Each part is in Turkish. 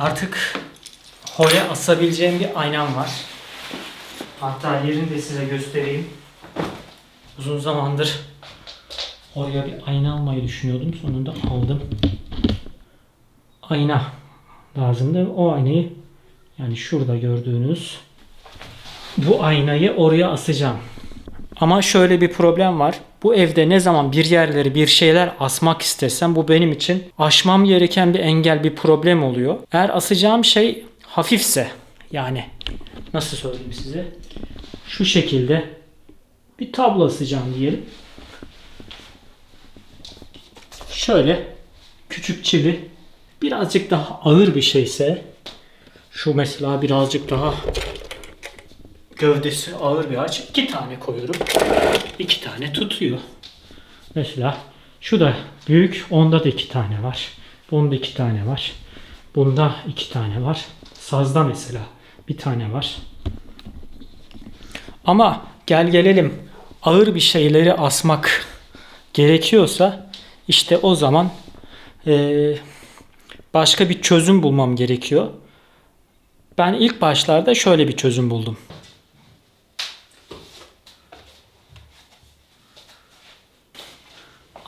Artık hole asabileceğim bir aynam var. Hatta yerini de size göstereyim. Uzun zamandır oraya bir ayna almayı düşünüyordum. Sonunda aldım. Ayna lazımdı. O aynayı yani şurada gördüğünüz bu aynayı oraya asacağım. Ama şöyle bir problem var. Bu evde ne zaman bir yerleri bir şeyler asmak istesem bu benim için aşmam gereken bir engel bir problem oluyor. Eğer asacağım şey hafifse yani nasıl söyleyeyim size şu şekilde bir tablo asacağım diyelim. Şöyle küçük çivi birazcık daha ağır bir şeyse şu mesela birazcık daha gövdesi ağır bir ağaç. iki tane koyuyorum. iki tane tutuyor. Mesela şu da büyük. Onda da iki tane var. Bunda iki tane var. Bunda iki tane var. Sazda mesela bir tane var. Ama gel gelelim ağır bir şeyleri asmak gerekiyorsa işte o zaman eee, başka bir çözüm bulmam gerekiyor. Ben ilk başlarda şöyle bir çözüm buldum.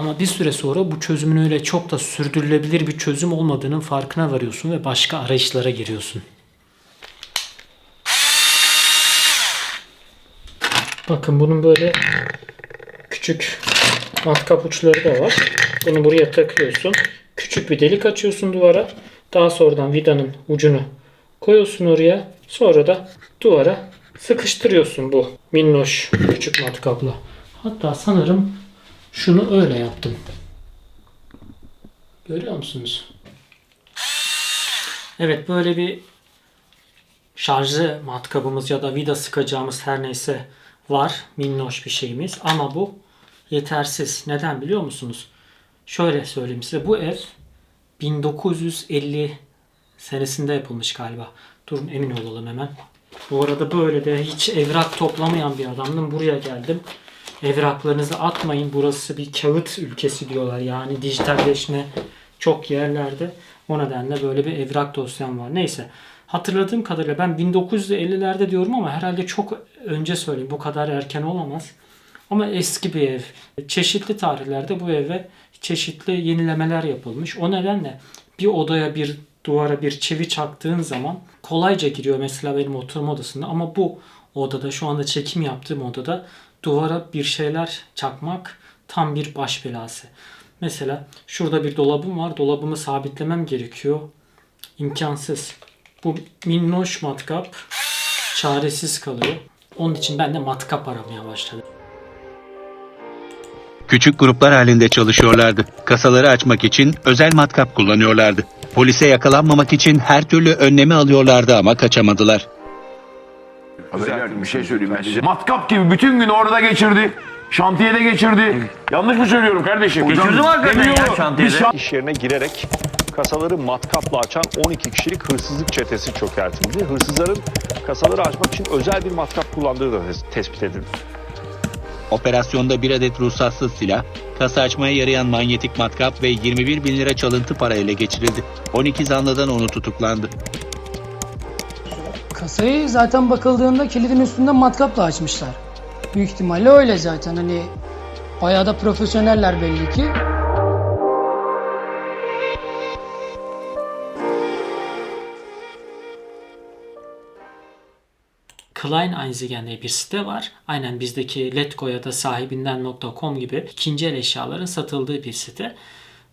Ama bir süre sonra bu çözümün öyle çok da sürdürülebilir bir çözüm olmadığının farkına varıyorsun ve başka arayışlara giriyorsun. Bakın bunun böyle küçük matkap uçları da var. Bunu buraya takıyorsun. Küçük bir delik açıyorsun duvara. Daha sonradan vidanın ucunu koyuyorsun oraya. Sonra da duvara sıkıştırıyorsun bu minnoş küçük matkapla. Hatta sanırım şunu öyle yaptım. Görüyor musunuz? Evet böyle bir şarjı matkabımız ya da vida sıkacağımız her neyse var. Minnoş bir şeyimiz. Ama bu yetersiz. Neden biliyor musunuz? Şöyle söyleyeyim size. Bu ev 1950 senesinde yapılmış galiba. Durun emin olalım hemen. Bu arada böyle de hiç evrak toplamayan bir adamdım. Buraya geldim. Evraklarınızı atmayın. Burası bir kağıt ülkesi diyorlar. Yani dijitalleşme çok yerlerde. O nedenle böyle bir evrak dosyam var. Neyse. Hatırladığım kadarıyla ben 1950'lerde diyorum ama herhalde çok önce söyleyeyim. Bu kadar erken olamaz. Ama eski bir ev. Çeşitli tarihlerde bu eve çeşitli yenilemeler yapılmış. O nedenle bir odaya bir duvara bir çivi çaktığın zaman kolayca giriyor mesela benim oturma odasında ama bu odada şu anda çekim yaptığım odada duvara bir şeyler çakmak tam bir baş belası. Mesela şurada bir dolabım var. Dolabımı sabitlemem gerekiyor. İmkansız. Bu minnoş matkap çaresiz kalıyor. Onun için ben de matkap aramaya başladım. Küçük gruplar halinde çalışıyorlardı. Kasaları açmak için özel matkap kullanıyorlardı. Polise yakalanmamak için her türlü önlemi alıyorlardı ama kaçamadılar. Beyler bir şey söyleyeyim ben size. Matkap gibi bütün gün orada geçirdi. Şantiyede geçirdi. Yanlış mı söylüyorum kardeşim? Geçirdim hakikaten ya şantiyede. Şan- İş yerine girerek kasaları matkapla açan 12 kişilik hırsızlık çetesi çökertildi. Hırsızların kasaları açmak için özel bir matkap kullandığı da tes- tespit edildi. Operasyonda bir adet ruhsatsız silah, kasa açmaya yarayan manyetik matkap ve 21 bin lira çalıntı para ele geçirildi. 12 zanlıdan onu tutuklandı. Kasayı zaten bakıldığında kilidin üstünden matkapla açmışlar. Büyük ihtimalle öyle zaten hani bayağı da profesyoneller belli ki. Klein Einzigen diye bir site var. Aynen bizdeki Letgo ya da sahibinden.com gibi ikinci el eşyaların satıldığı bir site.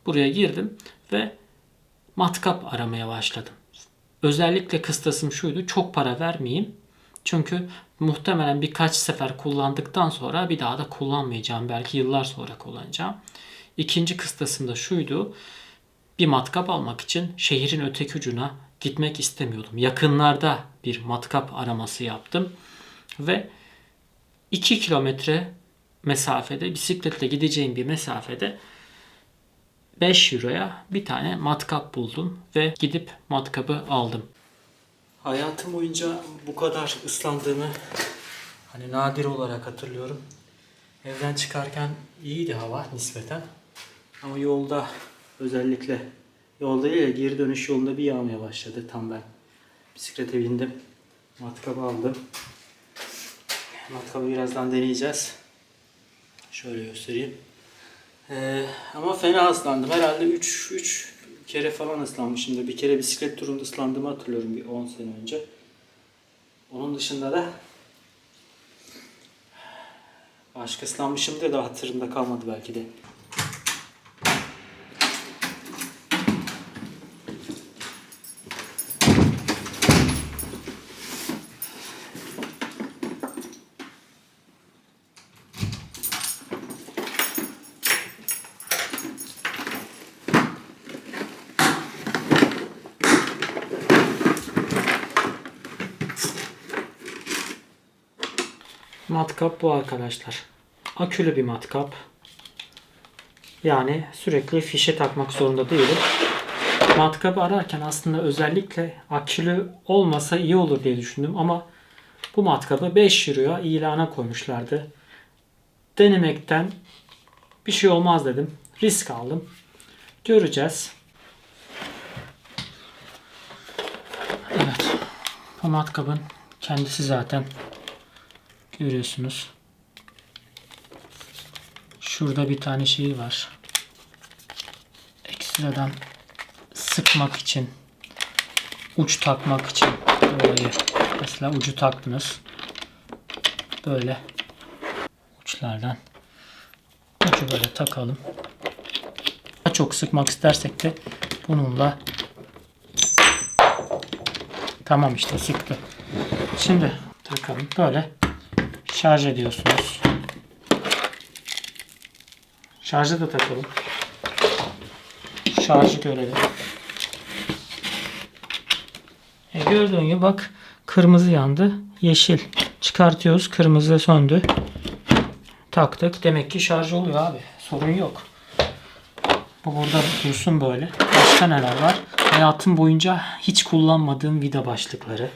Buraya girdim ve matkap aramaya başladım. Özellikle kıstasım şuydu. Çok para vermeyeyim. Çünkü muhtemelen birkaç sefer kullandıktan sonra bir daha da kullanmayacağım. Belki yıllar sonra kullanacağım. İkinci kıstasım da şuydu. Bir matkap almak için şehrin öteki ucuna gitmek istemiyordum. Yakınlarda bir matkap araması yaptım ve 2 kilometre mesafede bisikletle gideceğim bir mesafede 5 euroya bir tane matkap buldum ve gidip matkabı aldım. Hayatım boyunca bu kadar ıslandığımı hani nadir olarak hatırlıyorum. Evden çıkarken iyiydi hava nispeten. Ama yolda özellikle Yolda de geri dönüş yolunda bir yağmaya başladı. Tam ben bisiklete bindim. Matkabı aldım. Matkabı birazdan deneyeceğiz. Şöyle göstereyim. Ee, ama fena ıslandım. Herhalde 3 3 kere falan ıslanmışımdır. Bir kere bisiklet turunda ıslandığımı hatırlıyorum bir 10 sene önce. Onun dışında da başka ıslanmışımdır da hatırımda kalmadı belki de. Matkap bu arkadaşlar. Akülü bir matkap. Yani sürekli fişe takmak zorunda değilim. Matkabı ararken aslında özellikle akülü olmasa iyi olur diye düşündüm ama bu matkabı 5 euroya ilana koymuşlardı. Denemekten bir şey olmaz dedim. Risk aldım. Göreceğiz. Evet. Bu matkabın kendisi zaten Görüyorsunuz. Şurada bir tane şey var. Ekstradan sıkmak için uç takmak için böyle mesela ucu taktınız. Böyle uçlardan ucu böyle takalım. Daha çok sıkmak istersek de bununla tamam işte sıktı. Şimdi takalım böyle şarj ediyorsunuz. Şarjı da takalım. Şarjı görelim. E gördüğün gibi bak kırmızı yandı. Yeşil. Çıkartıyoruz. Kırmızı söndü. Taktık. Demek ki şarj oluyor abi. Sorun yok. Bu burada dursun böyle. Başka neler var? Hayatım boyunca hiç kullanmadığım vida başlıkları.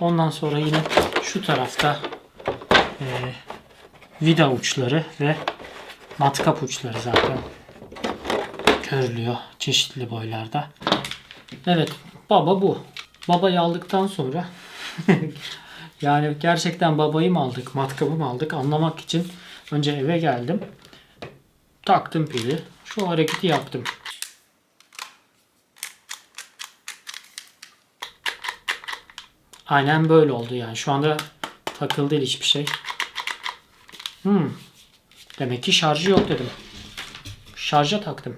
Ondan sonra yine şu tarafta vida uçları ve matkap uçları zaten görülüyor çeşitli boylarda. Evet baba bu. Babayı aldıktan sonra yani gerçekten babayı mı aldık matkabı mı aldık anlamak için önce eve geldim. Taktım pili. Şu hareketi yaptım. Aynen böyle oldu yani. Şu anda takıldı değil hiçbir şey. Hmm. Demek ki şarjı yok dedim. Şarja taktım.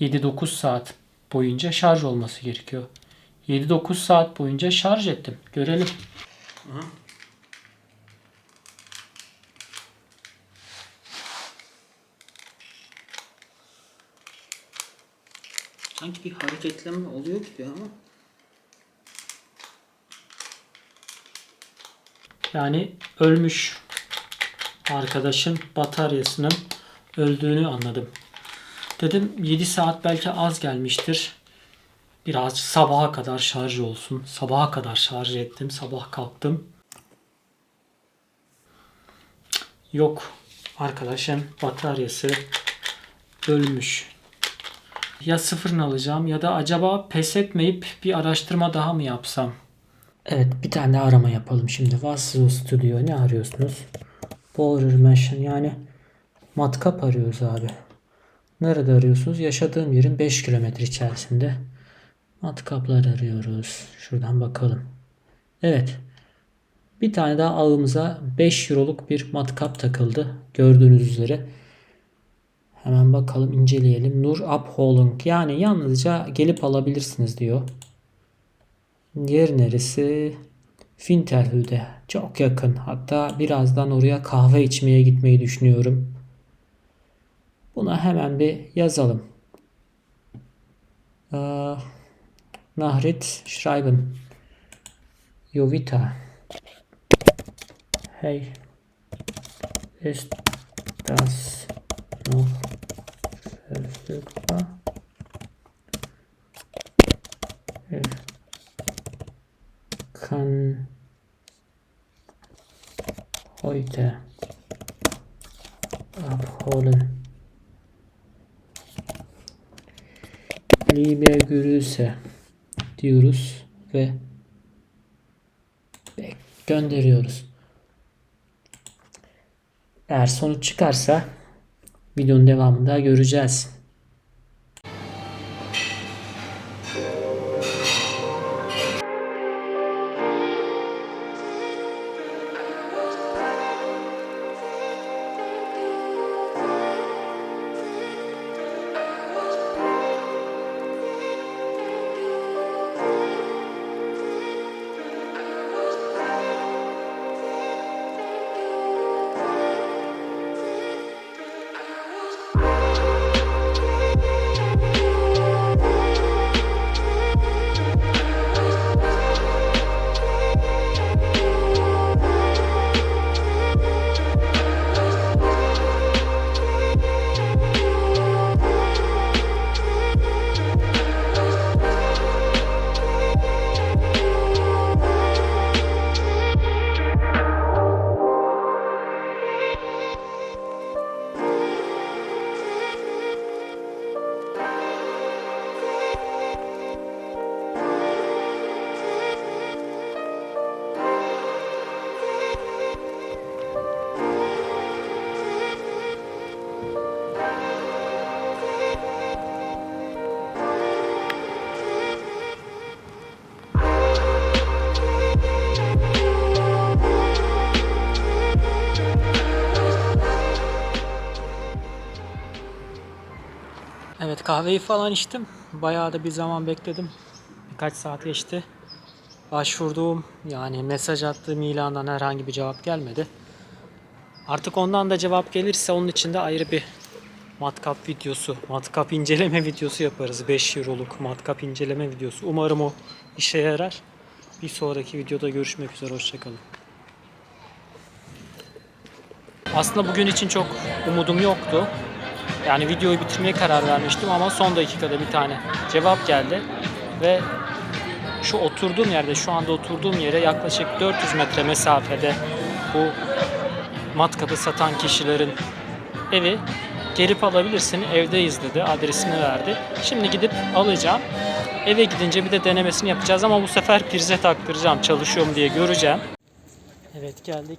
7-9 saat boyunca şarj olması gerekiyor. 7-9 saat boyunca şarj ettim. Görelim. Sanki bir hareketleme oluyor gibi ama. Yani ölmüş arkadaşın bataryasının öldüğünü anladım. Dedim 7 saat belki az gelmiştir. Biraz sabaha kadar şarj olsun. Sabaha kadar şarj ettim. Sabah kalktım. Yok. Arkadaşın bataryası ölmüş. Ya sıfırını alacağım ya da acaba pes etmeyip bir araştırma daha mı yapsam? Evet bir tane de arama yapalım şimdi. Vassal Studio ne arıyorsunuz? Border Machine yani matkap arıyoruz abi. Nerede arıyorsunuz? Yaşadığım yerin 5 kilometre içerisinde. Matkaplar arıyoruz. Şuradan bakalım. Evet. Bir tane daha ağımıza 5 euroluk bir matkap takıldı. Gördüğünüz üzere. Hemen bakalım inceleyelim. Nur Upholing yani yalnızca gelip alabilirsiniz diyor. Yer neresi? Finterhü'de. Çok yakın. Hatta birazdan oraya kahve içmeye gitmeyi düşünüyorum. Buna hemen bir yazalım. Ee, Nahrit Schreiben. Jovita. Hey. Ist das Kalibe görülse diyoruz ve gönderiyoruz. Eğer sonuç çıkarsa videonun devamında göreceğiz. Kahveyi falan içtim. Bayağı da bir zaman bekledim. Birkaç saat geçti. Başvurduğum yani mesaj attığım ilandan herhangi bir cevap gelmedi. Artık ondan da cevap gelirse onun için de ayrı bir matkap videosu, matkap inceleme videosu yaparız. 5 euroluk matkap inceleme videosu. Umarım o işe yarar. Bir sonraki videoda görüşmek üzere. Hoşçakalın. Aslında bugün için çok umudum yoktu. Yani videoyu bitirmeye karar vermiştim ama son dakikada bir tane cevap geldi. Ve şu oturduğum yerde, şu anda oturduğum yere yaklaşık 400 metre mesafede bu matkapı satan kişilerin evi gelip alabilirsin evdeyiz dedi adresini verdi. Şimdi gidip alacağım. Eve gidince bir de denemesini yapacağız ama bu sefer prize taktıracağım çalışıyor mu diye göreceğim. Evet geldik.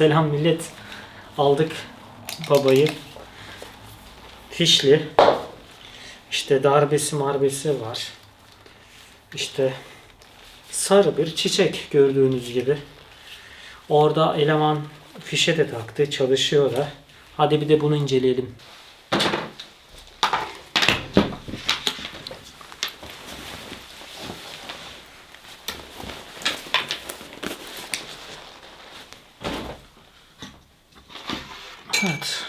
Selam millet. Aldık babayı. Fişli. İşte darbesi marbesi var. İşte sarı bir çiçek gördüğünüz gibi. Orada eleman fişe de taktı. Çalışıyor da. Hadi bir de bunu inceleyelim. Evet.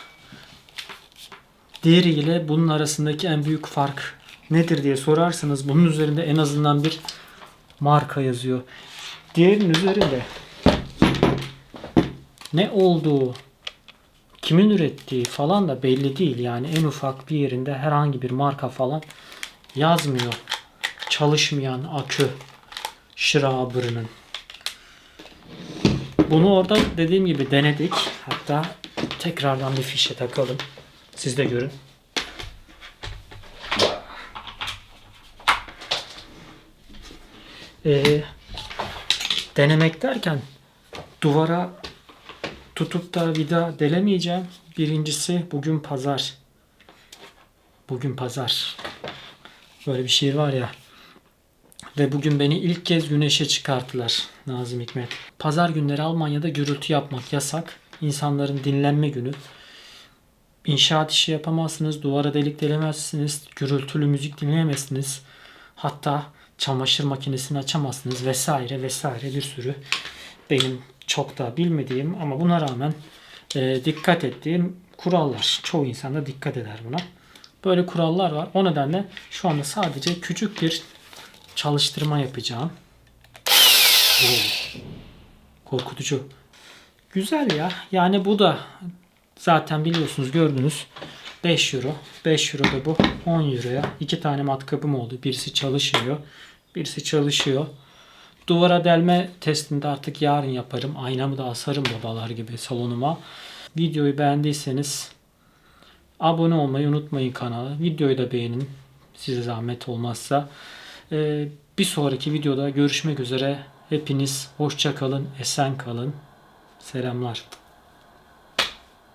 Diğeri ile bunun arasındaki en büyük fark nedir diye sorarsanız bunun üzerinde en azından bir marka yazıyor. Diğerinin üzerinde ne olduğu, kimin ürettiği falan da belli değil. Yani en ufak bir yerinde herhangi bir marka falan yazmıyor. Çalışmayan akü Schraber'ının. Bunu orada dediğim gibi denedik. Hatta tekrardan bir fişe takalım. Siz de görün. Ee, denemek derken duvara tutup da vida delemeyeceğim. Birincisi bugün pazar. Bugün pazar. Böyle bir şiir var ya. Ve bugün beni ilk kez güneşe çıkarttılar Nazım Hikmet. Pazar günleri Almanya'da gürültü yapmak yasak. İnsanların dinlenme günü. İnşaat işi yapamazsınız, duvara delik delemezsiniz, gürültülü müzik dinleyemezsiniz. Hatta çamaşır makinesini açamazsınız vesaire vesaire bir sürü benim çok da bilmediğim ama buna rağmen e, dikkat ettiğim kurallar. Çoğu insan da dikkat eder buna. Böyle kurallar var. O nedenle şu anda sadece küçük bir çalıştırma yapacağım. Oo. Korkutucu. Güzel ya. Yani bu da zaten biliyorsunuz gördünüz. 5 euro. 5 euro da bu 10 euroya. iki tane matkapım oldu. Birisi çalışıyor. Birisi çalışıyor. Duvara delme testini de artık yarın yaparım. Aynamı da asarım babalar gibi salonuma. Videoyu beğendiyseniz abone olmayı unutmayın kanala. Videoyu da beğenin. Size zahmet olmazsa. Ee, bir sonraki videoda görüşmek üzere. Hepiniz hoşça kalın, esen kalın. Selamlar.